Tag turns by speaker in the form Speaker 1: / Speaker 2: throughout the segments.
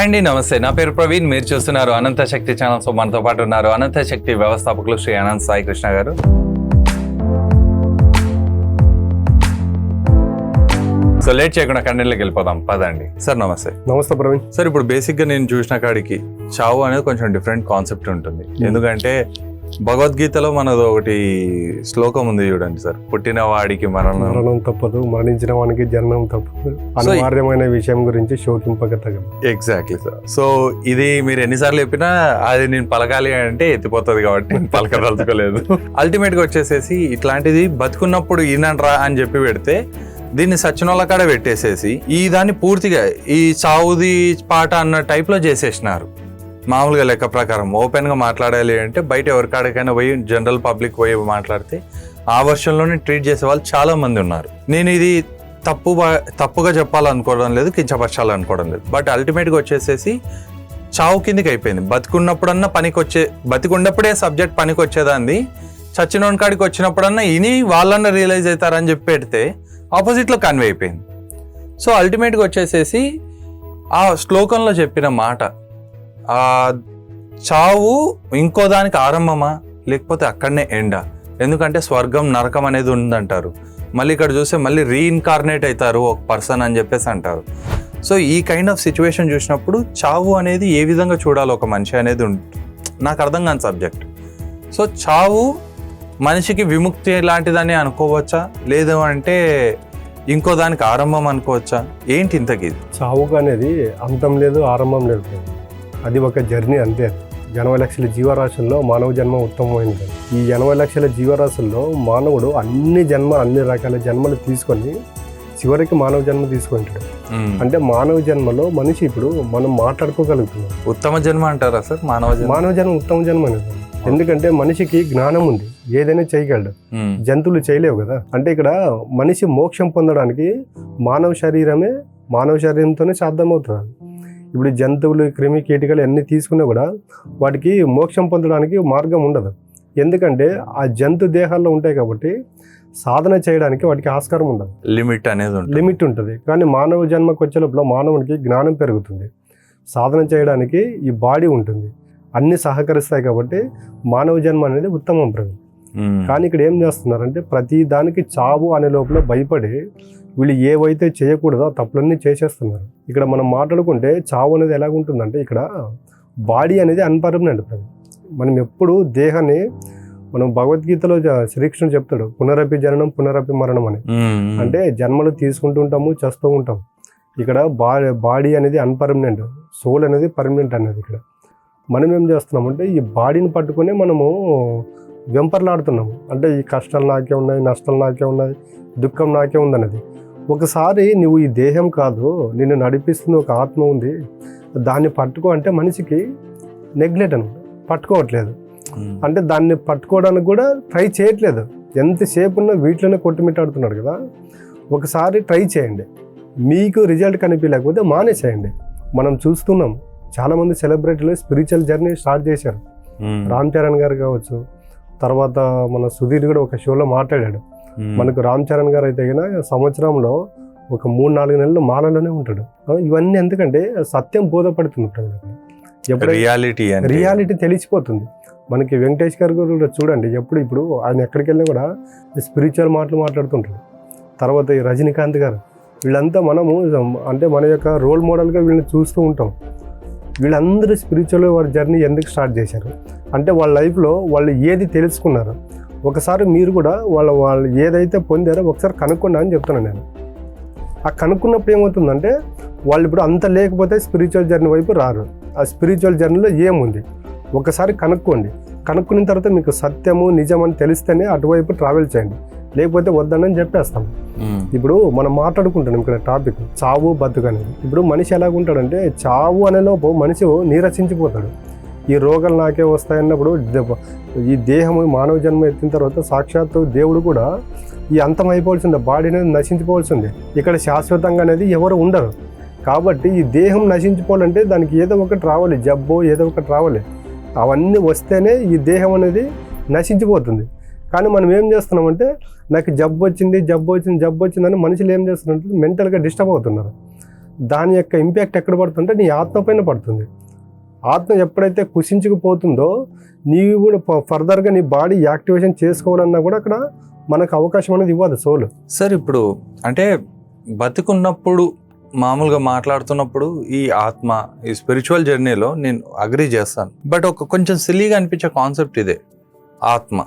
Speaker 1: Hi అండి నమస్తే. నా పేరు ప్రవీణ్. మీరు చూస్తున్నారు అనంత శక్తి ఛానల్. సో మనతో పాటు ఉన్నారు అనంత శక్తి వ్యవస్థాపకులు శ్రీ అనంత్ సాయి కృష్ణ గారు. సో లేట్ చేయకుండా కంటెంట్లోకి వెళ్ళిపోదాం. పదండి. సార్ నమస్తే.
Speaker 2: నమస్తే ప్రవీణ్.
Speaker 1: సార్ ఇప్పుడు బేసిక్గా నేను చూసిన కాడికి చావు అనేది కొంచెం డిఫరెంట్ కాన్సెప్ట్ ఉంటుంది. ఎందుకంటే భగవద్గీతలో మనది ఒకటి శ్లోకం ఉంది చూడండి సార్. పుట్టిన వాడికి మరణం.
Speaker 2: మరణం తప్పదు మరణించిన వానికి జన్మం తప్పదు అనివార్యమైన విషయం గురించి శోకింపక తగదు
Speaker 1: ఎగ్జాక్ట్లీ సార్ సో ఇది మీరు ఎన్నిసార్లు చెప్పినా అది నేను పలకాలి అంటే ఎత్తిపోతుంది కాబట్టి నేను పలకదలుచుకోలేదు అల్టిమేట్గా వచ్చేసేసి ఇట్లాంటిది బతుకున్నప్పుడు ఈనండ్రా అని చెప్పి పెడితే దీన్ని సచ్చినోళ్ళ కాడ పెట్టేసేసి ఈ దాన్ని పూర్తిగా ఈ సావుది పాట అన్న టైప్లో చేసేసినారు. మామూలుగా లెక్క ప్రకారం ఓపెన్గా మాట్లాడాలి అంటే బయట ఎవరికాడికైనా పోయి జనరల్ పబ్లిక్ పోయి మాట్లాడితే ఆ వర్షంలోనే ట్రీట్ చేసే వాళ్ళు చాలామంది ఉన్నారు. నేను ఇది తప్పు తప్పుగా చెప్పాలనుకోవడం లేదు కించపరచాలనుకోవడం లేదు. బట్ అల్టిమేట్గా వచ్చేసేసి చావు కిందకి అయిపోయింది. బతుకున్నప్పుడన్నా పనికి వచ్చే బతికున్నప్పుడే సబ్జెక్ట్ పనికి వచ్చేదాన్ని చచ్చిన కాడికి వచ్చినప్పుడన్నా ఇని వాళ్ళన్నా రియలైజ్ అవుతారని చెప్పి పెడితే ఆపోజిట్లో కన్వే అయిపోయింది. సో అల్టిమేట్గా వచ్చేసేసి ఆ శ్లోకంలో చెప్పిన మాట ఆ చావు ఇంకో దానికి ఆరంభమా? లేకపోతే అక్కడనే ఎండా? ఎందుకంటే స్వర్గం నరకం అనేది ఉందంటారు. మళ్ళీ ఇక్కడ చూస్తే మళ్ళీ రీఇన్కార్నేట్ అవుతారు ఒక పర్సన్ అని చెప్పేసి అంటారు. సో ఈ కైండ్ ఆఫ్ సిచ్యువేషన్ చూసినప్పుడు చావు అనేది ఏ విధంగా చూడాలి ఒక మనిషి అనేది నాకు అర్థం కాని సబ్జెక్ట్ సో చావు మనిషికి విముక్తి లాంటిదని అనుకోవచ్చా? లేదు అంటే ఇంకో దానికి ఆరంభం అనుకోవచ్చా? ఏంటి ఇంతకి?
Speaker 2: చావుకు అనేది అంతం లేదు ఆరంభం లేదు. అది ఒక జర్నీ అంతే. ఎనభై లక్షల జీవరాశుల్లో మానవ జన్మ ఉత్తమమైనది ఈ ఎనభై లక్షల జీవరాశుల్లో మానవుడు అన్ని జన్మ అన్ని రకాల జన్మలు తీసుకొని చివరికి మానవ జన్మ తీసుకుంటాడు. అంటే మానవ జన్మలో మనిషి ఇప్పుడు మనం మాట్లాడుకోగలుగుతున్నాం.
Speaker 1: ఉత్తమ జన్మ అంటారా సార్? మానవ జన్మ?
Speaker 2: మానవ జన్మ ఉత్తమ జన్మ అనేది. ఎందుకంటే మనిషికి జ్ఞానం ఉంది. ఏదైనా చేయగలడు. జంతువులు చేయలేవు కదా. అంటే ఇక్కడ మనిషి మోక్షం పొందడానికి మానవ శరీరమే మానవ శరీరంతోనే సాధ్యమవుతుంది. ఇప్పుడు జంతువులు క్రిమి కీటకాలు అన్నీ తీసుకున్నా కూడా వాటికి మోక్షం పొందడానికి మార్గం ఉండదు. ఎందుకంటే ఆ జంతు దేహాల్లో ఉంటాయి కాబట్టి సాధన చేయడానికి వాటికి ఆస్కారం ఉండదు.
Speaker 1: లిమిట్ అనేది
Speaker 2: లిమిట్ ఉంటుంది. కానీ మానవ జన్మకు వచ్చే లోపల మానవునికి జ్ఞానం పెరుగుతుంది. సాధన చేయడానికి ఈ బాడీ ఉంటుంది. అన్ని సహకరిస్తాయి కాబట్టి మానవ జన్మ అనేది ఉత్తమం
Speaker 1: మ్మ్.
Speaker 2: కానీ ఇక్కడ ఏం చేస్తున్నారంటే ప్రతి దానికి చావు అనే లోపల భయపడి వీళ్ళు ఏవైతే చేయకూడదో తప్పులన్నీ చేసేస్తున్నారు. ఇక్కడ మనం మాట్లాడుకుంటే చావు అనేది ఎలాగుంటుందంటే ఇక్కడ బాడీ అనేది అన్పర్మనెంట్ మనం ఎప్పుడు దేహాన్ని మనం భగవద్గీతలో శ్రీకృష్ణుడు చెప్తాడు పునరపి జననం పునరపి మరణం అని. అంటే జన్మలు తీసుకుంటూ ఉంటాము చేస్తూ ఉంటాం. ఇక్కడ బా బాడీ అనేది అన్పర్మనెంట్ సోల్ అనేది పర్మనెంట్ అనేది ఇక్కడ. మనం ఏం చేస్తున్నామంటే ఈ బాడీని పట్టుకొని మనము వెంపర్లాడుతున్నాము. అంటే ఈ కష్టాలు నాకే ఉన్నాయి నష్టాలు నాకే ఉన్నాయి దుఃఖం నాకే ఉందన్నది. ఒకసారి నువ్వు ఈ దేహం కాదు నిన్ను నడిపిస్తున్న ఒక ఆత్మ ఉంది దాన్ని పట్టుకో అంటే మనిషికి నెగ్లెక్ట్ అనమాట. పట్టుకోవట్లేదు. అంటే దాన్ని పట్టుకోవడానికి కూడా ట్రై చేయట్లేదు. ఎంతసేపు ఉన్నా వీటిలోనే కొట్టుమిట్టాడుతున్నాడు కదా. ఒకసారి ట్రై చేయండి. మీకు రిజల్ట్ కనిపించలేకపోతే మానేసేయండి. మనం చూస్తున్నాం చాలామంది సెలబ్రిటీలు స్పిరిచువల్ జర్నీ స్టార్ట్ చేశారు. రామ్ చరణ్ గారు కావచ్చు తర్వాత మన సుధీర్ కూడా ఒక షోలో మాట్లాడాడు. మనకు రామ్ చరణ్ గారు అయితే కనుక సంవత్సరంలో ఒక మూడు నాలుగు నెలలు మాలలోనే ఉంటాడు. ఇవన్నీ ఎందుకంటే సత్యం బోధపడుతుంది ఎప్పుడైతే
Speaker 1: రియాలిటీ
Speaker 2: రియాలిటీ తెలిసిపోతుంది. మనకి వెంకటేష్ గారు కూడా చూడండి ఎప్పుడు ఇప్పుడు ఆయన ఎక్కడికి వెళ్ళినా కూడా స్పిరిచువల్ మాటలు మాట్లాడుతుంటాడు. తర్వాత ఈ రజనీకాంత్ గారు వీళ్ళంతా మనము అంటే మన యొక్క రోల్ మోడల్గా వీళ్ళని చూస్తూ ఉంటాం. వీళ్ళందరూ స్పిరిచువల్ వారి జర్నీ ఎందుకు స్టార్ట్ చేశారు? అంటే వాళ్ళ లైఫ్లో వాళ్ళు ఏది తెలుసుకున్నారు? ఒకసారి మీరు కూడా వాళ్ళ వాళ్ళు ఏదైతే పొందారో ఒకసారి కనుక్కోండి అని చెప్తున్నాను నేను. ఆ కనుక్కున్నప్పుడు ఏమవుతుందంటే వాళ్ళు ఇప్పుడు అంత లేకపోతే స్పిరిచువల్ జర్నీ వైపు రారు. ఆ స్పిరిచువల్ జర్నీలో ఏముంది? ఒకసారి కనుక్కోండి. కనుక్కున్న తర్వాత మీకు సత్యము నిజం అని తెలిస్తేనే అటువైపు ట్రావెల్ చేయండి. లేకపోతే వద్దని చెప్పేస్తాం. ఇప్పుడు మనం మాట్లాడుకుంటున్నాం ఇక్కడ టాపిక్ చావు బతుకు అనేది ఇప్పుడు మనిషి ఎలాగుంటాడంటే చావు అనే లోపు మనిషి నీరసించిపోతాడు. ఈ రోగాలు నాకే వస్తాయన్నప్పుడు ఈ దేహము మానవ జన్మ ఎత్తిన తర్వాత సాక్షాత్తు దేవుడు కూడా ఈ అంతం అయిపోవాల్సిందే బాడీ అనేది నశించిపోవాల్సిందే. ఇక్కడ శాశ్వతంగా అనేది ఎవరు ఉండరు. కాబట్టి ఈ దేహం నశించిపోవాలంటే దానికి ఏదో ఒకటి రావాలి జబ్బు ఏదో ఒకటి రావాలి. అవన్నీ వస్తేనే ఈ దేహం అనేది నశించిపోతుంది. కానీ మనం ఏం చేస్తున్నామంటే నాకు జబ్బు వచ్చింది జబ్బు వచ్చింది జబ్బు వచ్చిందని మనుషులు ఏం చేస్తున్నారంటే మెంటల్గా డిస్టర్బ్ అవుతున్నారు. దాని యొక్క ఇంపాక్ట్ ఎక్కడ పడుతుంటే నీ ఆత్మ పైన పడుతుంది. ఆత్మ ఎప్పుడైతే కుషించుకుపోతుందో నీవు కూడా ఫర్దర్గా నీ బాడీ యాక్టివేషన్ చేసుకోవాలన్నా కూడా అక్కడ మనకు అవకాశం అనేది ఇవ్వదు సోల్
Speaker 1: సార్ ఇప్పుడు అంటే బతికున్నప్పుడు మామూలుగా మాట్లాడుతున్నప్పుడు ఈ ఆత్మ ఈ స్పిరిచువల్ జర్నీలో నేను అగ్రి చేస్తాను బట్ ఒక కొంచెం సిల్లీగా అనిపించే కాన్సెప్ట్ ఇదే ఆత్మ.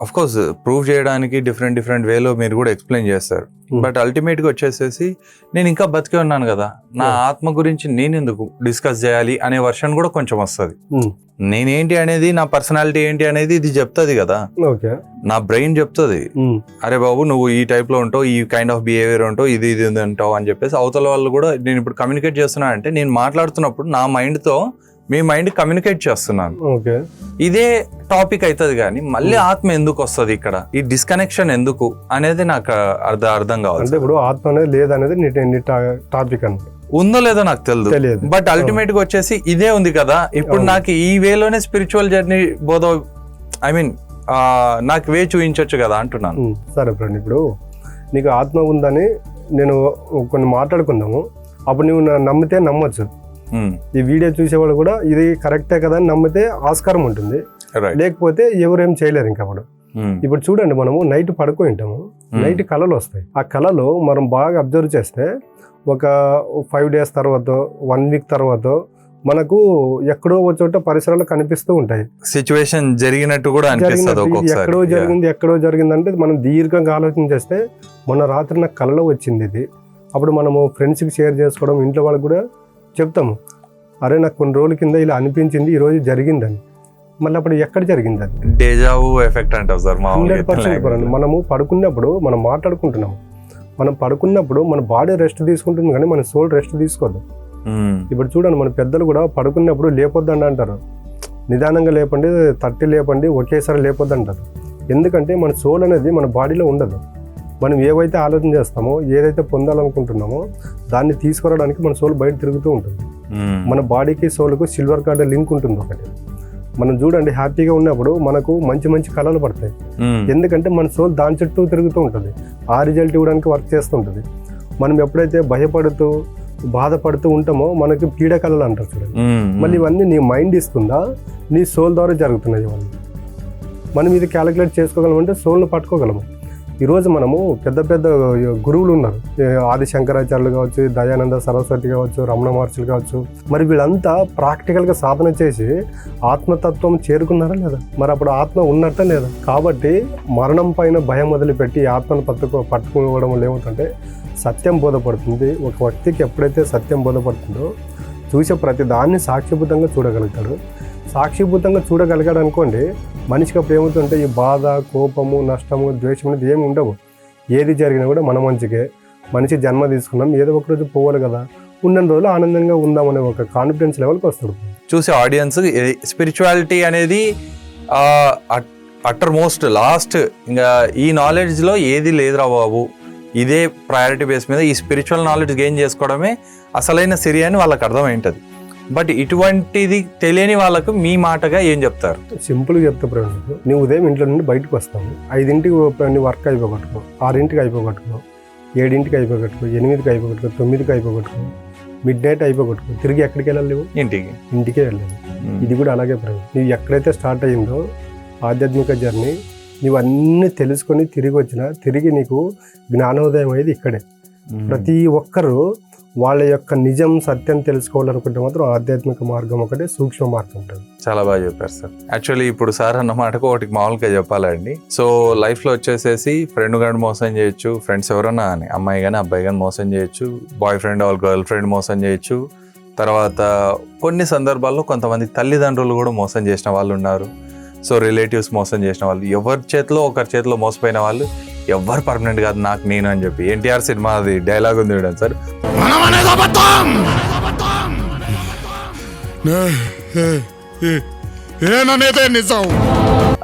Speaker 1: అఫ్ కోర్స్ ప్రూవ్ చేయడానికి డిఫరెంట్ డిఫరెంట్ వేలో మీరు కూడా ఎక్స్ప్లెయిన్ చేస్తారు. బట్ అల్టిమేట్గా వచ్చేసేసి నేను ఇంకా బతికే ఉన్నాను కదా. నా
Speaker 2: Yeah.
Speaker 1: ఆత్మ గురించి నేను ఎందుకు డిస్కస్ చేయాలి అనే వర్షన్ కూడా కొంచెం వస్తుంది.
Speaker 2: Hmm.
Speaker 1: నేనేంటి అనేది నా పర్సనాలిటీ ఏంటి అనేది ఇది చెప్తుంది కదా. నా బ్రెయిన్ చెప్తుంది. అరే బాబు నువ్వు ఈ టైప్లో ఉంటావు ఈ కైండ్ ఆఫ్ బిహేవియర్ ఉంటావు ఇది ఇది ఇది ఉంటావు అని చెప్పేసి అవతల వాళ్ళు కూడా నేను ఇప్పుడు కమ్యూనికేట్ చేస్తున్నా అంటే నేను మాట్లాడుతున్నప్పుడు నా మైండ్తో మీ మైండ్ కమ్యూనికేట్ చేస్తున్నాను.
Speaker 2: ఓకే.
Speaker 1: ఇదే టాపిక్ అవుతుంది కానీ మళ్ళీ ఆత్మ ఎందుకు వస్తుంది ఇక్కడ? ఈ డిస్కనెక్షన్ ఎందుకు అనేది నాకు అర్థం అర్థం కావాలి
Speaker 2: అంటే ఇప్పుడు ఆత్మ అనేది లేదనేది టాపిక్ అన్నమాట
Speaker 1: ఉందో లేదో నాకు తెలియదు బట్ అల్టిమేట్గా వచ్చేసి ఇదే ఉంది కదా. ఇప్పుడు. నాకు ఈ వేలోనే స్పిరిచువల్ జర్నీ బోధ ఐ మీన్ నాకు వే చూపించవచ్చు కదా అంటున్నాను.
Speaker 2: సరే ఫ్రెండ్ ఇప్పుడు నీకు ఆత్మ ఉందని నేను కొన్ని మాట్లాడుకుందాము. అప్పుడు నువ్వు నమ్మితే నమ్మొచ్చు. ఈ వీడియో చూసేవాళ్ళు కూడా ఇది కరెక్టే కదా అని నమ్మితే ఆస్కారం ఉంటుంది. లేకపోతే ఎవరేం చేయలేరు ఇంకా అప్పుడు. ఇప్పుడు చూడండి మనము నైట్ పడుకొని ఉంటాము నైట్ కళలు వస్తాయి. ఆ కళలు మనం బాగా అబ్జర్వ్ చేస్తే ఒక ఫైవ్ డేస్ తర్వాత వన్ వీక్ తర్వాత మనకు ఎక్కడో ఒక చోట పరిసరాలు కనిపిస్తూ ఉంటాయి.
Speaker 1: సిచ్యువేషన్ జరిగినట్టు కూడా
Speaker 2: ఎక్కడో జరిగింది ఎక్కడో జరిగింది అంటే మనం దీర్ఘంగా ఆలోచన చేస్తే మొన్న రాత్రి నాకు కలలో వచ్చింది ఇది. అప్పుడు మనము ఫ్రెండ్స్కి షేర్ చేసుకోవడం ఇంట్లో వాళ్ళకి కూడా చెప్తాము. అరే నాకు కొన్ని రోజుల కింద ఇలా అనిపించింది ఈ రోజు జరిగిందని. మళ్ళీ అప్పుడు ఎక్కడ జరిగింది అది
Speaker 1: డేజావు ఎఫెక్ట్ అంటారు సార్
Speaker 2: హండ్రెడ్ పర్సెంట్ మనము పడుకున్నప్పుడు మనం మాట్లాడుకుంటున్నాం మనం పడుకున్నప్పుడు మన బాడీ రెస్ట్ తీసుకుంటుంది కానీ మన సోల్ రెస్ట్ తీసుకోదు.
Speaker 1: Hmm.
Speaker 2: ఇప్పుడు చూడండి మన పెద్దలు కూడా పడుకున్నప్పుడు లేపొద్దండి అంటారు. నిదానంగా లేపండి తట్టి లేపండి ఒకేసారి లేపొద్దు అంటారు ఎందుకంటే మన సోల్ అనేది మన బాడీలో ఉండదు. మనం ఏవైతే ఆలోచన చేస్తామో ఏదైతే పొందాలనుకుంటున్నామో దాన్ని తీసుకురావడానికి మన సోల్ బయట తిరుగుతూ ఉంటుంది. మన బాడీకి సోల్కు సిల్వర్ కార్డ్ లింక్ ఉంటుంది ఒకటి. మనం చూడండి హ్యాపీగా ఉన్నప్పుడు మనకు మంచి మంచి కళలు పడతాయి. ఎందుకంటే మన సోల్ దాని చుట్టూ తిరుగుతూ ఉంటుంది. ఆ రిజల్ట్ ఇవ్వడానికి వర్క్ చేస్తుంటుంది. మనం ఎప్పుడైతే భయపడుతూ బాధపడుతూ ఉంటామో మనకి పీడకలలు అంటారు చూడండి. మళ్ళీ ఇవన్నీ నీ మైండ్ ఇస్తుందా? నీ సోల్ ద్వారా జరుగుతున్నాయి ఇవన్నీ. మనం ఇది క్యాలిక్యులేట్ చేసుకోగలమంటే సోల్ను పట్టుకోగలము. ఈరోజు మనము పెద్ద పెద్ద గురువులు ఉన్నారు. ఆది శంకరాచార్యులు కావచ్చు దయానంద సరస్వతి కావచ్చు రమణ మహర్షులు కావచ్చు. మరి వీళ్ళంతా ప్రాక్టికల్గా సాధన చేసి ఆత్మతత్వం చేరుకున్నారా లేదా? మరి అప్పుడు ఆత్మ ఉన్నట్ట లేదా? కాబట్టి మరణం పైన భయం వదిలిపెట్టి ఈ ఆత్మను పట్టుకో పట్టుకోవడం వల్ల సత్యం బోధపడుతుంది. ఒక వ్యక్తికి ఎప్పుడైతే సత్యం బోధపడుతుందో చూసే ప్రతి దాన్ని సాక్షిభూతంగా చూడగలుగుతాడు. సాక్షిభూతంగా చూడగలిగాడు అనుకోండి మనిషికి అప్పుడు ఏమవుతుంటే ఈ బాధ కోపము నష్టము ద్వేషం అనేది ఏమి ఉండవు. ఏది జరిగినా కూడా మన మంచికే. మనిషి జన్మ తీసుకున్నాం ఏదో ఒక రోజు పోవాలి కదా. ఉన్న రోజులు ఆనందంగా ఉందామనే ఒక కాన్ఫిడెన్స్ లెవెల్కి వస్తాడు.
Speaker 1: చూసే ఆడియన్స్ స్పిరిచువాలిటీ అనేది అట్టర్ మోస్ట్ లాస్ట్ ఇంకా ఈ నాలెడ్జ్లో ఏది లేదురా బాబు. ఇదే ప్రయారిటీ బేస్ మీద ఈ స్పిరిచువల్ నాలెడ్జ్ గెయిన్ చేసుకోవడమే అసలైన సిరి అని వాళ్ళకి అర్థమైంటది. బట్ ఇటువంటిది తెలియని వాళ్ళకు మీ మాటగా ఏం చెప్తారు?
Speaker 2: సింపుల్గా చెప్తా ప్రవీణ్ నువ్వు ఉదయం ఇంట్లో నుండి బయటకు వస్తావు. ఐదింటికి నీ వర్క్ అయిపోగొట్టుకో ఆరింటికి అయిపోగొట్టుకో ఏడింటికి అయిపోగొట్టుకో ఎనిమిదికి అయిపోగొట్టుకో తొమ్మిదికి అయిపోగొట్టుకో మిడ్ నైట్ అయిపోగొట్టుకో. తిరిగి ఎక్కడికి వెళ్ళాలి నువ్వు?
Speaker 1: ఇంటికి.
Speaker 2: ఇంటికే వెళ్ళాలి. ఇది కూడా అలాగే ప్రవీణ్. నువ్వు ఎక్కడైతే స్టార్ట్ అయ్యిందో ఆధ్యాత్మిక జర్నీ నువ్వు అన్నీ తెలుసుకొని తిరిగి వచ్చినా తిరిగి నీకు జ్ఞానోదయం అయ్యేది ఇక్కడే. ప్రతి ఒక్కరూ వాళ్ళ యొక్క నిజం సత్యం తెలుసుకోవాలనుకుంటే మాత్రం ఆధ్యాత్మిక మార్గం ఒకటే సూక్ష్మ మార్గం ఉంటుంది.
Speaker 1: చాలా బాగా చెప్పారు సార్. యాక్చువల్లీ ఇప్పుడు సార్ అన్న మాటకు ఒకటి మామూలుగా చెప్పాలండి. సో లైఫ్లో వచ్చేసేసి ఫ్రెండ్ గాని మోసం చేయొచ్చు ఫ్రెండ్స్ ఎవరన్నా అని అమ్మాయి కానీ అబ్బాయి కానీ మోసం చేయొచ్చు బాయ్ ఫ్రెండ్ వాళ్ళ గర్ల్ ఫ్రెండ్ మోసం చేయొచ్చు. తర్వాత కొన్ని సందర్భాల్లో కొంతమంది తల్లిదండ్రులు కూడా మోసం చేసిన వాళ్ళు ఉన్నారు. సో రిలేటివ్స్ మోసం చేసిన వాళ్ళు ఎవరి చేతిలో ఒకరి చేతిలో మోసపోయిన వాళ్ళు ఎవరు పర్మనెంట్ కాదు నాకు నేను అని చెప్పి. ఎన్టీఆర్ సినిమా అది డైలాగ్ ఉంది చూడండి సార్.
Speaker 3: ఏననేదే నిజం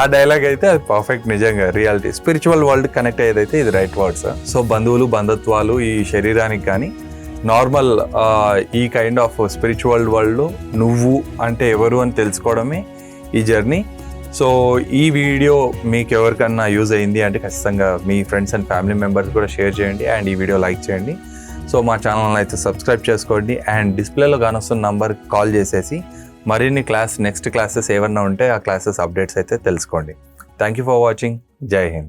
Speaker 1: ఆ డైలాగ్ అయితే అది పర్ఫెక్ట్ నిజంగా రియాలిటీ స్పిరిచువల్ వరల్డ్ కనెక్ట్ అయ్యేదైతే ఇది రైట్ వర్డ్స్ సో బంధువులు బంధుత్వాలు ఈ శరీరానికి కానీ నార్మల్ ఈ కైండ్ ఆఫ్ స్పిరిచువల్ వరల్డ్ నువ్వు అంటే ఎవరు అని తెలుసుకోవడమే ఈ జర్నీ సో ఈ వీడియో మీకు ఎవరికన్నా యూజ్ అయింది అంటే ఖచ్చితంగా మీ ఫ్రెండ్స్ అండ్ ఫ్యామిలీ మెంబర్స్ కూడా షేర్ చేయండి అండ్ ఈ వీడియో లైక్ చేయండి. సో మా ఛానల్ అయితే సబ్స్క్రైబ్ చేసుకోండి అండ్ డిస్ప్లేలో కానొస్తున్న నంబర్ కాల్ చేసేసి మరిన్ని క్లాస్ నెక్స్ట్ క్లాసెస్ ఏమన్నా ఉంటే ఆ క్లాసెస్ అప్డేట్స్ అయితే తెలుసుకోండి. Thank you for watching. Jai Hind.